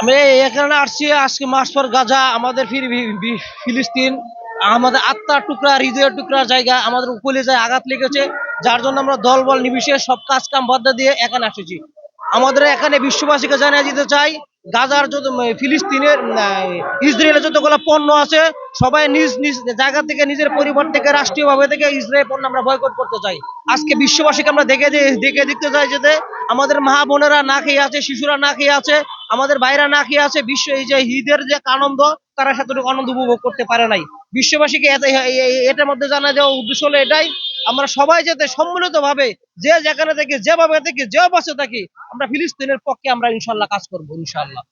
আমি এখানে আসছি, আজকে মাস পর গাজা, আমাদের ফির ফিলিস্তিন, আমাদের আত্মার টুকরা, হৃদয়ের টুকরা জায়গা, আমাদের উপলে যায় আঘাত লেগেছে, যার জন্য আমরা দল বল নিবিশেষ সব কাজ কাম বাদ দিয়ে এখানে এসেছি আমাদের এখানে বিশ্ববাসীকে জানিয়ে দিতে চাই, গাজার যত ফিলিস্তিনের ইসরায়েলের যতগুলো পণ্য আছে, সবাই নিজ নিজ জায়গা থেকে, নিজের পরিবার থেকে, রাষ্ট্রীয়ভাবে থেকে ইসরায়েল পণ্য আমরা বয়কট করতে চাই। আজকে বিশ্ববাসীকে আমরা দেখে দেখে দেখতে চাই যে আমাদের মা বোনেরা না খেয়ে আছে, শিশুরা না খেয়ে আছে, আমাদের বাইরা না খেয়ে আছে, বিশ্ব এই যে ঈদের যে আনন্দ, তারা সেতটুকু আনন্দ উপভোগ করতে পারে নাই। বিশ্ববাসীকে এটার মধ্যে জানা দেওয়া উদ্দেশ্য হলো এটাই, আমরা সবাই যাতে সম্মিলিত ভাবে যে যেখানে থেকে, যেভাবে থেকে, যে অবস্থা থাকি, আমরা ফিলিস্তিনের পক্ষে আমরা ইনশাল্লাহ কাজ করব ইনশাল্লাহ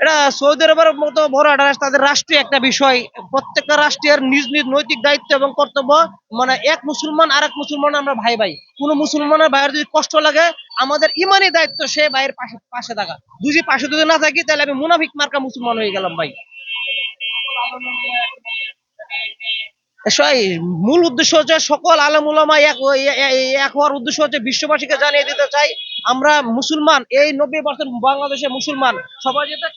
এটা সৌদি আরবের মতো বড় একটা রাষ্ট্র, তাদের রাষ্ট্রীয় একটা বিষয়। প্রত্যেকটা রাষ্ট্রের নিজ নিজ নৈতিক দায়িত্ব এবং কর্তব্য। মানে এক মুসলমান আর এক মুসলমান আমরা ভাই ভাই কোন মুসলমানের ভাইয়ের যদি কষ্ট লাগে আমাদের ইমানই দায়িত্ব সে ভাইয়ের পাশে পাশে থাকা। দুজি পাশে যদি না থাকি তাহলে আমি মুনাফিক মার্কা মুসলমান হয়ে গেলাম ভাই। মূল উদ্দেশ্য হচ্ছে সকল আলম উলামা এক হওয়ার উদ্দেশ্য হচ্ছে বিশ্ববাসীকে জানিয়ে দিতে চাই। আমরা মুসলমান এই নব্বই পার্সেন্ট বাংলাদেশে মুসলমান। সবাই যেটা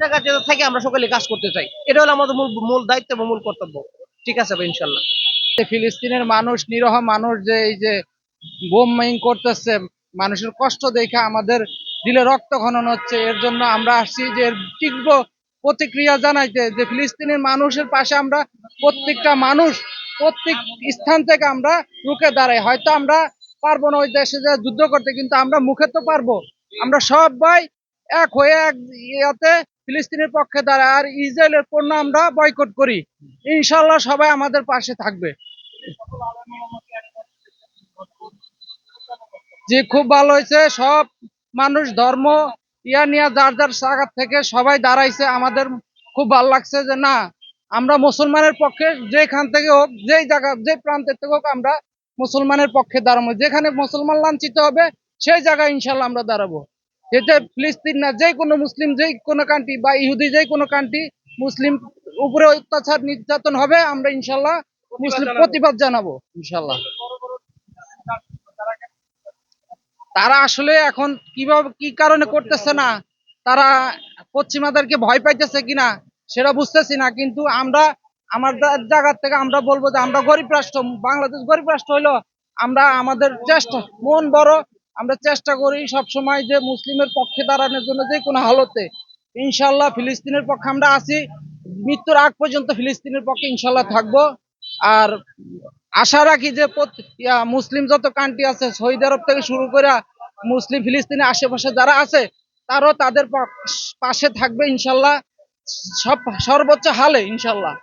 জায়গায় যেতে থাকে আমরা সকলে কাজ করতে চাই। এটা হলো আমাদের মূল মূল দায়িত্ব এবং মূল কর্তব্য। ঠিক আছে ভাই ইনশাল্লাহ ফিলিস্তিনের মানুষ, নিরহ মানুষ যে এই যে বোমাইং করতেছে, মানুষের কষ্ট দেখে আমাদের দিলে রক্ত খনন হচ্ছে, এর জন্য আমরা আসছি যে তীব্র প্রতিক্রিয়া জানাইতে, যে ফিলিস্তিনের মানুষের পাশে আমরা প্রত্যেকটা মানুষ, প্রত্যেক স্থান থেকে আমরা রুখে দাঁড়াই। হয়তো আমরা পারব না ওই দেশে যে যুদ্ধ করতে, কিন্তু আমরা মুখে তো পারব। আমরা সবাই এক হয়ে এক ইয়াতে ফিলিস্তিনের পক্ষে দাঁড়ায় আর ইসরায়েলের পণ্য আমরা বয়কট করি। ইনশাল্লাহ সবাই আমাদের পাশে থাকবে। জি, খুব ভালো হয়েছে। সব মানুষ, ধর্ম, ইয়া নিয়ে, যার যার জায়গা থেকে সবাই দাঁড়াইছে। আমাদের খুব ভালো লাগছে যে না, আমরা মুসলমানের পক্ষে যেখান থেকে হোক, যেই জায়গা, যে প্রান্তের থেকে হোক, আমরা মুসলমানের পক্ষে দাঁড়াবো। যেখানে মুসলমান লাঞ্ছিত হবে, সেই জায়গায় ইনশাল্লাহ আমরা দাঁড়াবো। এতে ফিলিস্তিন না যে কোনো মুসলিম যে কোনো কান্ট্রি বা ইহুদি যেই কোনো কান্ট্রি মুসলিম উপরে অত্যাচার নির্যাতন হবে আমরা ইনশাল্লাহ মুসলিম প্রতিবাদ জানাব ইনশাল্লাহ তারা আসলে এখন কীভাবে কি কারণে করতেছে না তারা পশ্চিমাদেরকে ভয় পাইতেছে কিনা সেটা বুঝতেছি না কিন্তু আমরা আমাদের জায়গার থেকে আমরা বলব যে আমরা গরিব রাষ্ট্র বাংলাদেশ গরিব রাষ্ট্র হইল আমরা আমাদের চেষ্টা মন বড় আমরা চেষ্টা করি সব সময় যে মুসলিমের পক্ষে দাঁড়ানোর জন্য যে কোনো হালতে। ইনশাল্লাহ ফিলিস্তিনের পক্ষে আমরা আছি। মৃত্যুর আগ পর্যন্ত ফিলিস্তিনের পক্ষে ইনশাল্লাহ থাকব। আর আশা রাখি যে মুসলিম যত কান্ট্রি আছে, সৌদি আরব থেকে শুরু করে মুসলিম ফিলিস্তিনের আশেপাশে যারা আছে, তারাও তাদের পাশে থাকবে ইনশাল্লাহ সব, সর্বোচ্চ হালে ইনশাল্লাহ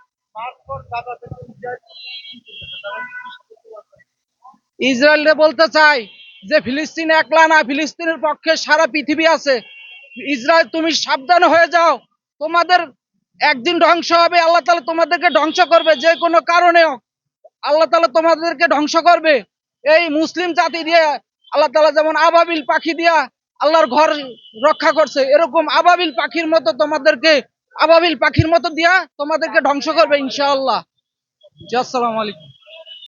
ইসরায়েলরে বলতে চাই যে ফিলিস্তিন একলা না, ফিলিস্তিনের পক্ষে সারা পৃথিবী আছে। ইসরায়েল, তুমি সাবধান হয়ে যাও। তোমাদের একদিন ধ্বংস হবে, আল্লাহ তালা তোমাদেরকে ধ্বংস করবে, যে কোনো কারণে আল্লাহ তালা তোমাদেরকে ধ্বংস করবে। এই মুসলিম জাতি দিয়ে, আল্লাহ তালা যেমন আবাবিল পাখি দিয়া আল্লাহর ঘর রক্ষা করছে, এরকম আবাবিল পাখির মতো তোমাদেরকে, আবাবিল পাখির মতো দিয়া তোমাদেরকে ধ্বংস করবে ইনশাআল্লাহ। জি, আসসালামু আলাইকুম।